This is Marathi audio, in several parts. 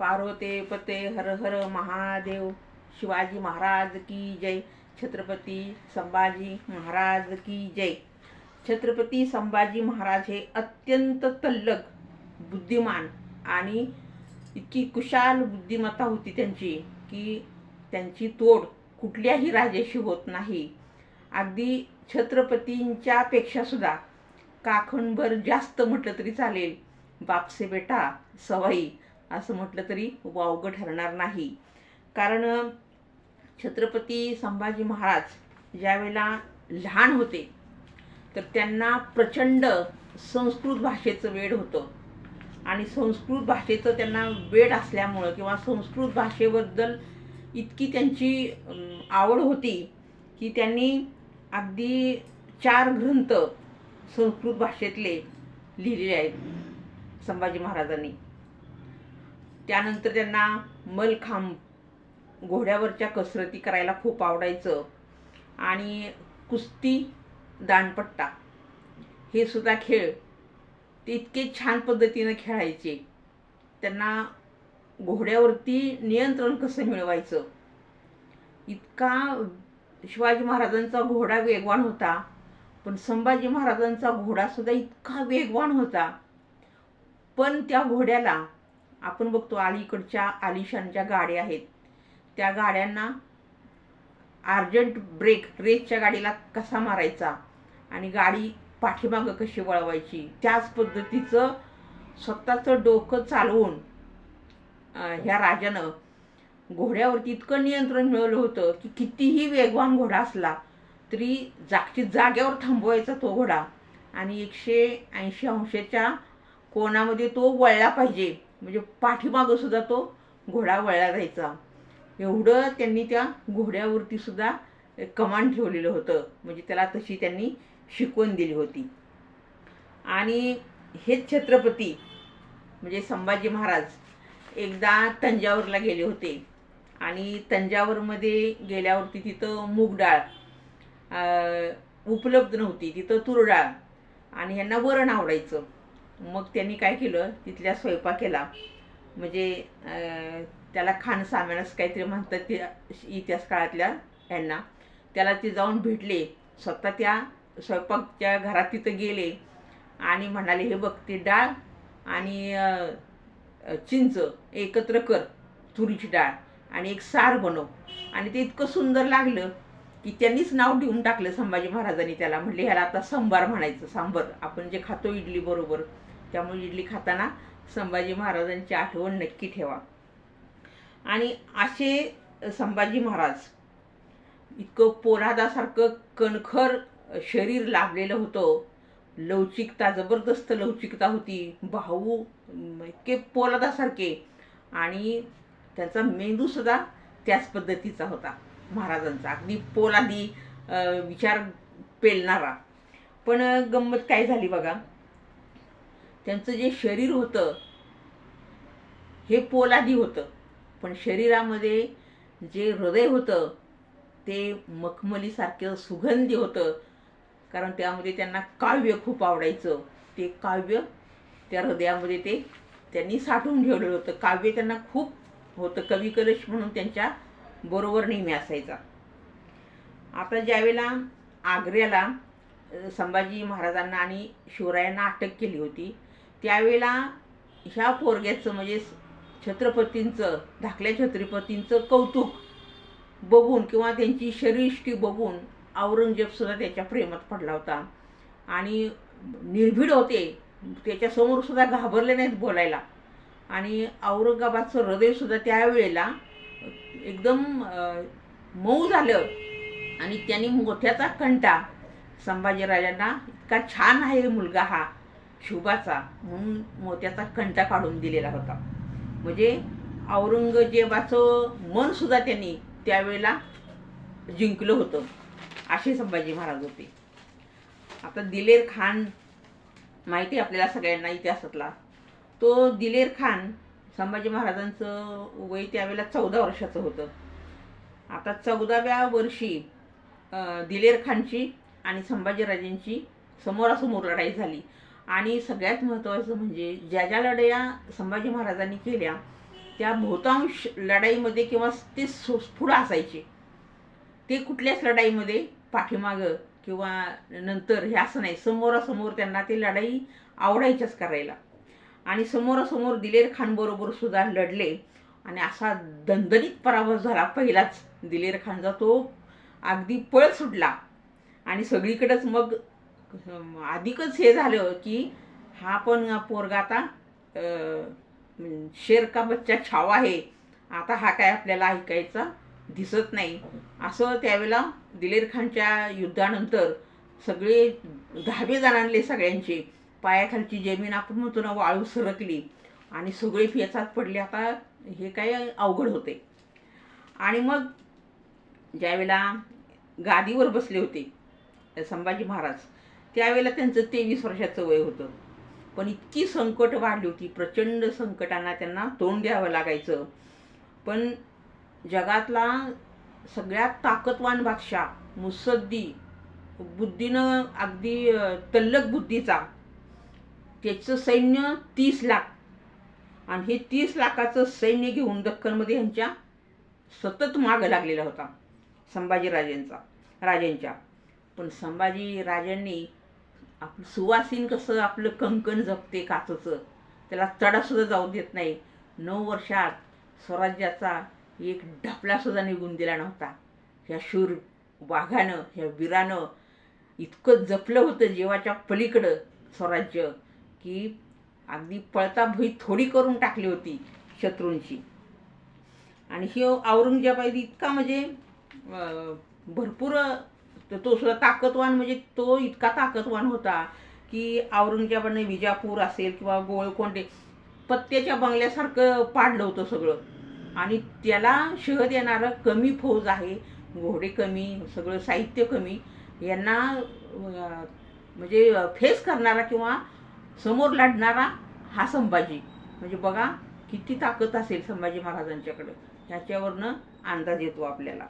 पार्वते पते हर हर महादेव शिवाजी महाराज की जय। छत्रपती संभाजी महाराज की जय। छत्रपती संभाजी महाराज हे अत्यंत तल्लक बुद्धिमान आणि इतकी कुशाल बुद्धिमत्ता होती त्यांची की त्यांची तोड कुठल्याही राजाशी होत नाही. अगदी छत्रपतींच्या पेक्षासुद्धा काखणभर जास्त म्हटलं तरी चालेल. बापसे बेटा सवाई असं म्हटलं तरी वावगं ठरणार नाही. कारण छत्रपती संभाजी महाराज ज्यावेळेला लहान होते तर त्यांना प्रचंड संस्कृत भाषेचं वेड होतं. आणि संस्कृत भाषेचं त्यांना वेड असल्यामुळं किंवा संस्कृत भाषेबद्दल इतकी त्यांची आवड होती की त्यांनी अगदी चार ग्रंथ संस्कृत भाषेतले लिहिलेले आहेत संभाजी महाराजांनी. त्यानंतर त्यांना मलखांब घोड्यावरच्या कसरती करायला खूप आवडायचं. आणि कुस्ती दांडपट्टा हे सुद्धा खेळ ते इतके छान पद्धतीनं खेळायचे. त्यांना घोड्यावरती नियंत्रण कसं मिळवायचं? इतका शिवाजी महाराजांचा घोडा वेगवान होता पण संभाजी महाराजांचा घोडासुद्धा इतका वेगवान होता. पण त्या घोड्याला आपण बघतो अलीकडच्या आलिशानच्या गाड्या आहेत. त्या गाड्यांना अर्जंट ब्रेक रेसच्या गाडीला कसा मारायचा आणि गाडी पाठीमागं कशी वळवायची त्याच पद्धतीचं स्वतःचं डोकं चालवून ह्या राजानं घोड्यावरती इतकं नियंत्रण मिळवलं होतं की कितीही वेगवान घोडा असला तरी जागची जाग्यावर थांबवायचा तो घोडा. आणि एकशे ऐंशी अंशाच्या कोणामध्ये तो वळला पाहिजे. म्हणजे पाठीमागं सुद्धा तो घोडा वळला जायचा. एवढं त्यांनी त्या घोड्यावरती सुद्धा कमांड ठेवलेलं होतं. म्हणजे त्याला तशी त्यांनी शिकवण दिली होती. आणि हेच छत्रपती म्हणजे संभाजी महाराज एकदा तंजावरला गेले होते. आणि तंजावरमध्ये गेल्यावरती तिथं मूग डाळ उपलब्ध नव्हती. तिथं तूर डाळ आणि ह्यांना वरण आवडायचं. मग त्यांनी काय केलं? तिथल्या स्वयंपाक केला. म्हणजे त्याला खान सामानस काहीतरी म्हणतात ते इतिहास काळातल्या ह्यांना त्याला ते जाऊन भेटले. स्वतः त्या स्वयंपाकच्या घरात तिथं गेले आणि म्हणाले हे बघ ते डाळ आणि चिंच एकत्र कर तुरीची डाळ आणि एक सार बनव. आणि ते इतकं सुंदर लागलं की त्यांनीच नाव देऊन टाकलं संभाजी महाराजांनी त्याला. म्हणले ह्याला आता सांबार म्हणायचं. सांबर आपण जे खातो इडली बरोबर त्यामुळे इडली खाताना संभाजी महाराजांची आठवण नक्की ठेवा. आणि असे संभाजी महाराज इतकं पोलादासारखं कणखर शरीर लाभलेलं होतं. लवचिकता जबरदस्त लवचिकता होती. भाऊ इतके पोलादासारखे. आणि त्यांचा मेंदूसुद्धा त्याच पद्धतीचा होता महाराजांचा. अगदी पोलादी विचार पेलणारा. पण गंमत काय झाली बघा? त्यांचं जे शरीर होतं हे पोलादी होतं. पण शरीरामध्ये जे हृदय होतं ते मखमलीसारखं सुगंधी होतं. कारण त्यामध्ये त्यांना काव्य खूप आवडायचं. ते काव्य त्या हृदयामध्ये ते त्यांनी साठवून ठेवलेलं होतं. काव्य त्यांना खूप होतं. कवी कलश म्हणून त्यांच्या बरोबर नेहमी असायचा. आता ज्यावेळेला आग्र्याला संभाजी महाराजांना आणि शिवरायांना अटक केली होती त्यावेळेला ह्या पोरग्याचं म्हणजे छत्रपतींचं धाकल्या छत्रपतींचं कौतुक बघून किंवा त्यांची शरीष्टी बघून औरंगजेबसुद्धा त्याच्या प्रेमात पडला होता. आणि निर्भीड होते. त्याच्यासमोरसुद्धा घाबरले नाहीत बोलायला. आणि औरंगाबादचं हृदयसुद्धा त्यावेळेला एकदम मऊ झालं. आणि त्यांनी मोठ्याचा कंटा. संभाजीराजांना इतका छान आहे मुलगा हा. शुभाचा म्हणून मोत्याचा कंटा काढून दिलेला होता. म्हणजे औरंगजेबाचं मनसुद्धा त्यांनी त्यावेळेला जिंकलं होतं. असे संभाजी महाराज होते. आता दिलेर खान माहिती आहे आपल्याला सगळ्यांना इतिहासातला? तो दिलेर खान संभाजी महाराजांचं वय त्यावेळेला चौदा वर्षाचं होतं. आता चौदाव्या वर्षी दिलेर खानची आणि संभाजीराजेंची समोरासमोर लढाई झाली. आणि सगळ्यात महत्त्वाचं म्हणजे ज्या ज्या लढाया संभाजी महाराजांनी केल्या त्या बहुतांश लढाईमध्ये किंवा ते सु पुढं असायचे. ते कुठल्याच लढाईमध्ये पाठीमागं किंवा नंतर हे असं नाही समोरासमोर त्यांना ते लढाई आवडायच्याच करायला. आणि समोरासमोर दिलेर खानबरोबर सुद्धा लढले आणि असा दणदणीत पराभव झाला पहिलाच. दिलेर खानचा तो अगदी पळ सुटला आणि सगळीकडंच मग अधिकच हे झालं की हा पण पोरगा आता अं, शेर का बच्चा छावा आहे आता हा काय आपल्याला ऐकायचा दिसत नाही. असं त्यावेळेला दिलेर खानच्या युद्धानंतर सगळे दहावे जणांले सगळ्यांचे. पायाखालची जमीन आपण म्हणतो ना वाळू सरकली आणि सगळे फेचात पडले. आता हे काय अवघड होते. आणि मग ज्यावेळेला गादीवर बसले होते संभाजी महाराज त्यावेळेला त्यांचं तेवीस वर्षाचं वय होतं. पण इतकी संकट वाढली होती प्रचंड संकटांना त्यांना तोंड द्यावं लागायचं. पण जगातला सगळ्यात ताकदवान बादशाह मुसद्दी बुद्धीनं अगदी तल्लक बुद्धीचा त्याचं सैन्य तीस लाख. आणि हे तीस लाखाचं सैन्य घेऊन दख्खनमध्ये ह्यांच्या सतत मागं लागलेला होता संभाजीराजेंचा राजेंच्या. पण संभाजी राजांनी आपलं सुवासीन कसं आपलं कंकण जपते काचचं? त्याला तडासुद्धा जाऊ देत नाही. नऊ वर्षात स्वराज्याचा एक ढपलासुद्धा निघून दिला नव्हता. ह्या शूर वाघानं ह्या वीरानं इतकं जपलं होतं जीवाच्या पलीकडं स्वराज्य की अगदी पळता भुई थोडी करून टाकली होती शत्रूंची. आणि हे औरंगजेबाई इतका म्हणजे भरपूर तर तो सुद्धा ताकदवान म्हणजे तो इतका ताकदवान होता की औरंगजेबाने विजापूर असेल किंवा गोळकोंडे पत्त्याच्या बंगल्यासारखं पाडलं होतं सगळं. आणि त्याला शह देणारं कमी फौज आहे घोडे कमी सगळं साहित्य कमी यांना म्हणजे फेस करणारा किंवा समोर लढणारा हा संभाजी. म्हणजे बघा किती ताकद असेल संभाजी महाराजांच्याकडं. ह्याच्यावरनं अंदाज येतो आपल्याला.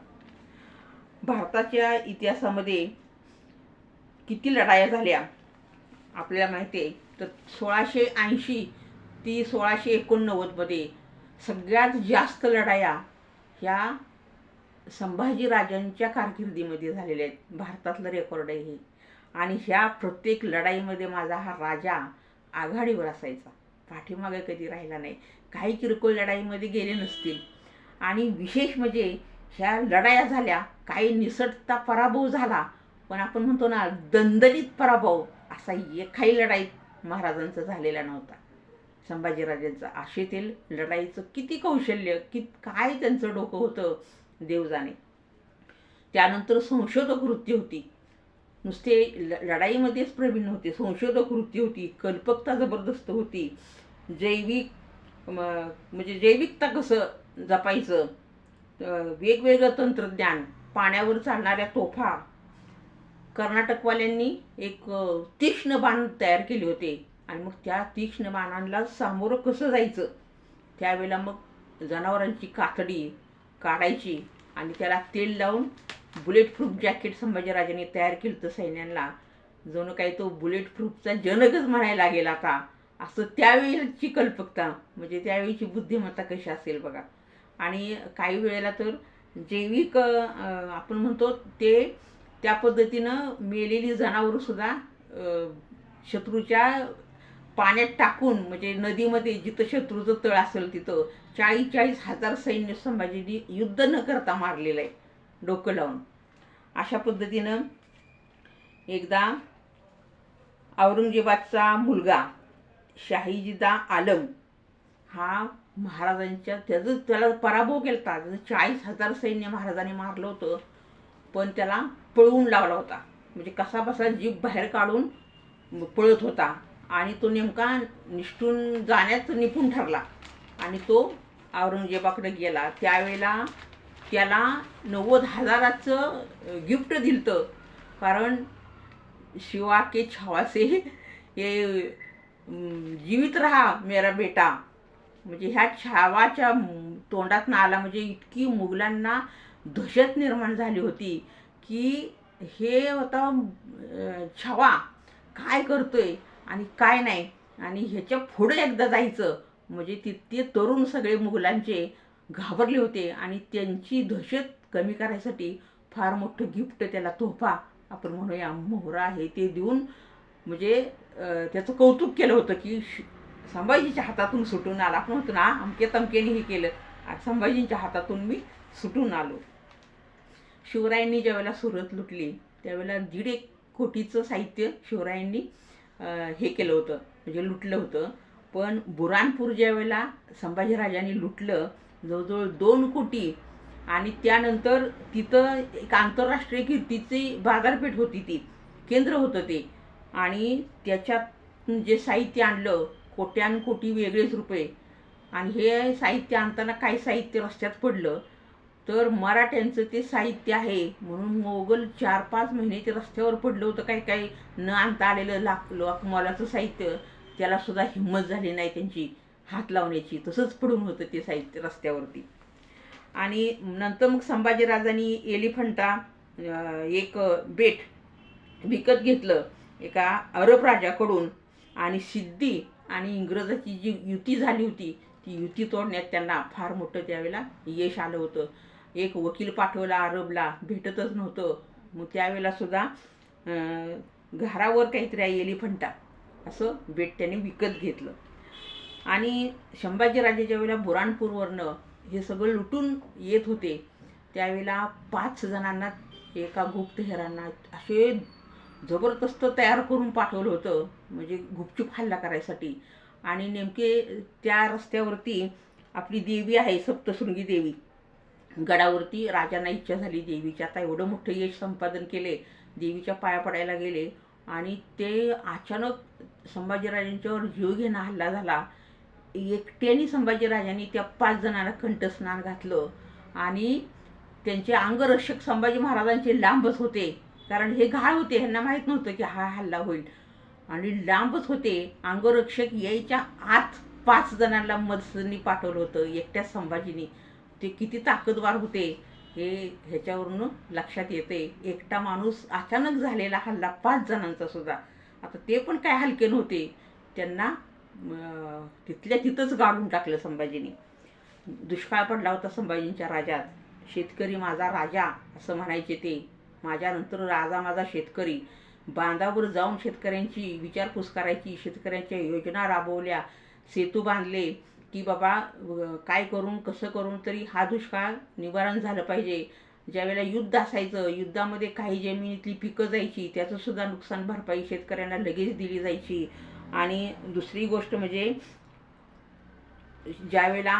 भारताच्या इतिहासामध्ये किती लढाया झाल्या? आपल्याला माहिती आहे. तर सोळाशे ऐंशी ती सोळाशे एकोणनव्वदमध्ये सगळ्यात जास्त लढाया ह्या संभाजीराजांच्या कारकिर्दीमध्ये झालेल्या आहेत. भारतातलं रेकॉर्ड आहे हे. आणि ह्या प्रत्येक लढाईमध्ये माझा हा राजा आघाडीवर असायचा. पाठीमागे कधी राहिला नाही. काही किरकोळ लढाईमध्ये गेले नसतील. आणि विशेष म्हणजे ह्या लढाया झाल्या काही निसटता पराभव झाला पण आपण म्हणतो ना दणदणीत पराभव असा एकाही लढाईत महाराजांचा झालेला नव्हता. संभाजीराजांचं आशेतील लढाईचं किती कौशल्य कि काय त्यांचं डोकं होतं देवजाने. त्यानंतर संशोधक वृत्ती होती. नुसते ल लढाईमध्येच प्रवीण होते संशोधक वृत्ती होती कल्पकता जबरदस्त होती. जैविक म्हणजे जैविकता कसं जपायचं वेगवेगळं तंत्रज्ञान पाण्यावर चालणाऱ्या तोफा. कर्नाटकवाल्यांनी एक तीक्ष्ण बाण तयार केले होते. आणि मग त्या तीक्ष्ण बाणांना सामोरं कसं जायचं? त्यावेळेला मग जनावरांची कातडी काढायची आणि त्याला तेल लावून बुलेट प्रूफ जॅकेट संभाजीराजांनी तयार केलं होतं सैन्यांना. जणू काही तो बुलेट प्रूफचा जनकच म्हणायला लागेल आता. असं त्यावेळेची कल्पकता म्हणजे त्यावेळीची बुद्धिमत्ता कशी असेल बघा. आणि काही वेळेला तर जैविक आपण म्हणतो ते त्या पद्धतीनं मेलेली जनावरंसुद्धा शत्रूच्या पाण्यात टाकून म्हणजे नदीमध्ये जिथं शत्रूचं तळ असेल तिथं चाळीस चाळीस हजार सैन्य संभाजीनी युद्ध न करता मारलेलं आहे डोकं लावून. अशा पद्धतीनं एकदा औरंगजेबाचा मुलगा शाहीजिदा आलम हा महाराजांच्या त्याचं त्याला पराभव केला होता त्याचं चाळीस हजार सैन्य महाराजांनी मारलं होतं पण त्याला पळवून लावला होता. म्हणजे कसा बसा जीभ बाहेर काढून पळत होता. आणि तो नेमका निष्ठून जाण्याचं निपुण ठरला. आणि तो औरंगजेबाकडे गेला. त्यावेळेला त्याला नव्वद हजाराचं गिफ्ट दिलतं. कारण शिवा के छावासे हे जीवित रहा मेरा बेटा. म्हणजे ह्या छावाच्या तोंडात आला म्हणजे इतकी मुघलांना दहशत निर्माण झाली होती की हे होता छावा काय करतोय आणि काय नाही आणि ह्याच्या पुढे एकदा जायचं. म्हणजे तितके तरुण सगळे मुघलांचे घाबरले होते आणि त्यांची दहशत कमी करायसाठी फार मोठं गिफ्ट त्याला तोफा आपण म्हणूया मोहरा आहे ते देऊन म्हणजे त्याचं कौतुक केलं होतं की श- संभाजीच्या हातातून सुटून आला. आपण म्हणतो ना अमके तमकेने हे केलं. संभाजींच्या हातातून मी सुटून आलो. शिवरायांनी ज्यावेळेला सुरत लुटली त्यावेळेला दीड एक कोटीचं साहित्य शिवरायांनी हे केलं होतं. म्हणजे लुटलं होतं. पण बुरानपूर ज्यावेळेला संभाजीराजांनी लुटलं जवळजवळ दोन कोटी आणि त्यानंतर तिथं एक आंतरराष्ट्रीय कीर्तीची बाजारपेठ होती ती. केंद्र होतं ते. आणि त्याच्यात जे साहित्य आणलं कोट्यान कोटी वेगळेच रुपये. आणि हे साहित्य आणताना काही साहित्य रस्त्यात पडलं तर मराठ्यांचं ते साहित्य आहे. म्हणून मोगल चार पाच महिने ते रस्त्यावर पडलं होतं. काही काही न आणता आलेलं लाक लाख साहित्य त्याला सुद्धा हिंमत झाली नाही त्यांची हात लावण्याची. तसंच पडून होतं ते साहित्य रस्त्यावरती. आणि नंतर मग संभाजीराजांनी एलिफंटा एक बेट विकत घेतलं एका अरब राजाकडून. आणि सिद्धी आणि इंग्रजाची जी युती झाली होती ती युती तोडण्यात त्यांना फार मोठं त्यावेळेला यश आलं होतं. एक वकील पाठवला अरबला भेटतच नव्हतं. मग त्यावेळेला सुद्धा घरावर काहीतरी आहे एलिफंटा असं बेट त्याने विकत घेतलं. आणि संभाजीराजेच्या वेळेला बुराणपूरवरनं हे सगळं लुटून येत होते त्यावेळेला पाच जणांना एका गुप्तहेरांना असे जबरदस्त तयार करून पाठवलं होतं म्हणजे गुपचूप हल्ला करायसाठी. आणि नेमके त्या रस्त्यावरती आपली देवी आहे सप्तशृंगी देवी. गडावरती राजांना इच्छा झाली देवीच्या आता एवढं मोठं यश संपादन केले देवीच्या पाया पडायला गेले. आणि ते अचानक संभाजीराजांच्यावर जीव घेणा हल्ला झाला. एकट्याने संभाजीराजांनी त्या पाच जणांना कंठस्नान घातलं. आणि त्यांचे अंगरक्षक संभाजी महाराजांचे लांबच होते. कारण हे घाळ होते ह्यांना माहीत नव्हतं की हा हल्ला होईल. आणि लांबच होते. अंगरक्षक यायच्या आत पाच जणांना मदतीने पाठवलं होतं एकट्या संभाजीने. ते किती ताकदवार होते हे ह्याच्यावरून लक्षात येते. एकटा माणूस अचानक झालेला हल्ला पाच जणांचा सुद्धा. आता ते पण काय हलके नव्हते. त्यांना तिथल्या तिथंच गाडून टाकलं संभाजीने. दुष्काळ पडला होता संभाजींच्या राज्यात शेतकरी माझा राजा असं म्हणायचे ते. माझ्यानंतर राजा माझा शेतकरी. बांधावर जाऊन शेतकऱ्यांची विचारपूस करायची शेतकऱ्यांच्या योजना राबवल्या सेतू बांधले की बाबा काय करून कसं करून तरी हा दुष्काळ निवारण झालं पाहिजे. ज्यावेळेला युद्ध असायचं युद्धामध्ये काही जमिनीतली पिकं जायची त्याचं सुद्धा नुकसान भरपाई शेतकऱ्यांना लगेच दिली जायची. आणि दुसरी गोष्ट म्हणजे ज्यावेळेला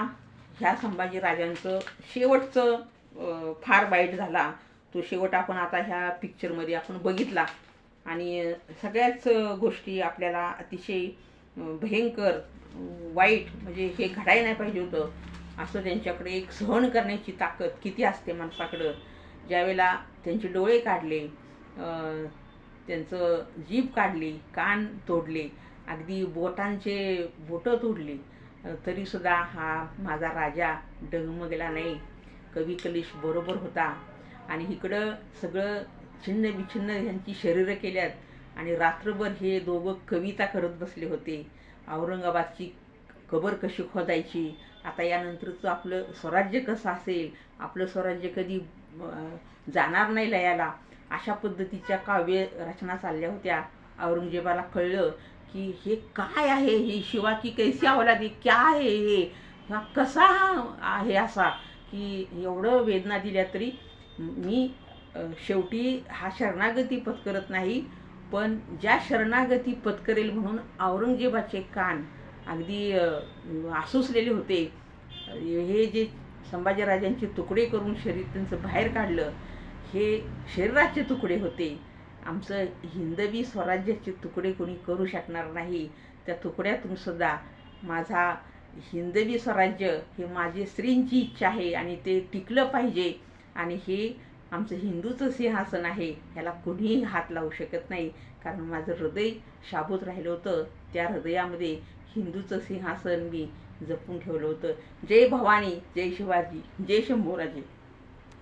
ह्या संभाजीराजांचं शेवटचं फार वाईट झाला. तो शेवट आपण आता ह्या पिक्चरमध्ये आपण बघितला. आणि सगळ्याच गोष्टी आपल्याला अतिशय भयंकर वाईट म्हणजे हे घडायला नाही पाहिजे होतं. असं त्यांच्याकडे एक सहन करण्याची ताकद किती असते माणसाकडं? ज्यावेळेला त्यांचे डोळे काढले त्यांचं जीभ काढली कान तोडले अगदी बोटांचे बोटं तोडली तरीसुद्धा हा माझा राजा डगमगला नाही. कवी कलिश बरोबर होता. आणि इकडं सगळं छिन्न विछिन्न ह्यांची शरीरं केल्यात. आणि रात्रभर हे दोघं कविता करत बसले होते. औरंगाबादची कबर कशी खोदायची? आता यानंतरचं आपलं स्वराज्य कसं असेल? आपलं स्वराज्य कधी जाणार नाही लयाला? अशा पद्धतीच्या काव्य रचना चालल्या होत्या. औरंगजेबाला कळलं की हे काय आहे? हे शिवाची कैसी अवलादी क्या आहे हे? हा कसा आहे असा? की एवढं वेदना दिल्या तरी मी शेवटी हा शरणागती पत्करत नाही पण ज्या शरणागती पत्करेल म्हणून औरंगजेबाचे कान अगदी आसुसलेले होते हे जे संभाजीराजांचे तुकडे करून शरीर त्यांचं बाहेर काढलं हे शरीराचे तुकडे होते. आमचं हिंदवी स्वराज्याचे तुकडे कोणी करू शकणार नाही त्या तुकड्यातून सुद्धा माझा हिंदवी स्वराज्य हे माझी स्त्रींची इच्छा आहे आणि ते टिकलं पाहिजे. आणि हे आमचं हिंदूचं सिंहासन आहे. ह्याला कुणीही हात लावू शकत नाही. कारण माझं हृदय शाबूत राहिलं होतं. त्या हृदयामध्ये हिंदूचं सिंहासन मी जपून ठेवलं होतं. जय भवानी जय शिवाजी जय शंभूराजे.